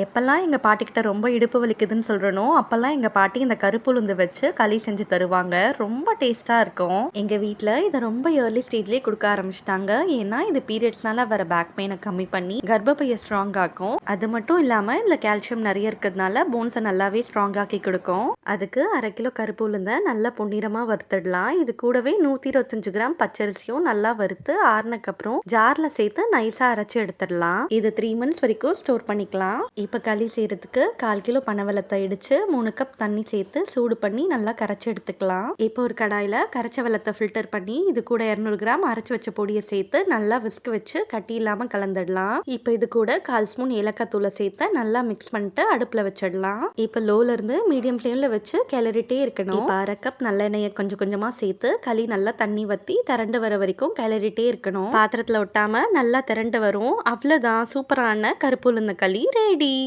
எப்போல்லாம் எங்கள் பாட்டிக்கிட்ட ரொம்ப இடுப்பு வலிக்குதுன்னு சொல்கிறனோ அப்போல்லாம் எங்கள் பாட்டி இந்த கருப்பு உளுந்து வச்சு களி செஞ்சு தருவாங்க. ரொம்ப டேஸ்ட்டாக இருக்கும். எங்கள் வீட்டில் இதை ரொம்ப ஏர்லி ஸ்டேஜ்லேயே கொடுக்க ஆரம்பிச்சிட்டாங்க ஏன்னா, இது பீரியட்ஸ்னால வர பேக் பெயினை கம்மி பண்ணி, கர்ப்பப்பைய ஸ்ட்ராங் ஆக்கும். அது மட்டும் இல்லாமல் இதில் கால்சியம் நிறைய இருக்கிறதுனால போன்ஸை நல்லாவே ஸ்ட்ராங் ஆக்கி அதுக்கு அரை கிலோ கருப்பு உளுந்தை நல்லா பொன்னிறமாக வறுத்துடலாம். இது கூடவே 125 கிராம் பச்சரிசியும் நல்லா வறுத்து ஆறுனக்கப்புறம் ஜாரில் சேர்த்து நைஸாக அரைச்சி எடுத்துடலாம். இது த்ரீ மந்த்ஸ் வரைக்கும் ஸ்டோர் பண்ணிக்கலாம். இப்போ களி செய்கிறதுக்கு கால் கிலோ பனவெல்லத்தை இடித்து மூணு கப் தண்ணி சேர்த்து சூடு பண்ணி நல்லா கரைச்சி எடுத்துக்கலாம். இப்போ ஒரு கடாயில் கரைச்ச வெள்ளத்தை ஃபில்டர் பண்ணி இது கூட 200 கிராம் அரைச்சி வச்ச பொடியை சேர்த்து நல்லா விஸ்க் வச்சு கட்டி இல்லாமல் கலந்துடலாம். இப்போ இது கூட 1/4 ஸ்பூன் ஏலக்காய் தூளை சேர்த்து நல்லா மிக்ஸ் பண்ணிட்டு அடுப்பில் வச்சிடலாம். இப்போ லோல இருந்து மீடியம் ஃப்ளேமில் வச்சு கிளறிட்டே இருக்கணும். இப்போ அரை கப் நல்லெண்ணெயை கொஞ்சம் கொஞ்சமாக சேர்த்து களி நல்லா தண்ணி வத்தி திரண்டு வர வரைக்கும் கிளறிட்டே இருக்கணும். பாத்திரத்தில் ஒட்டாமல் நல்லா திரண்டு வரும். அவ்வளோதான் சூப்பரான கருப்பு உளுந்த களி ரெடி.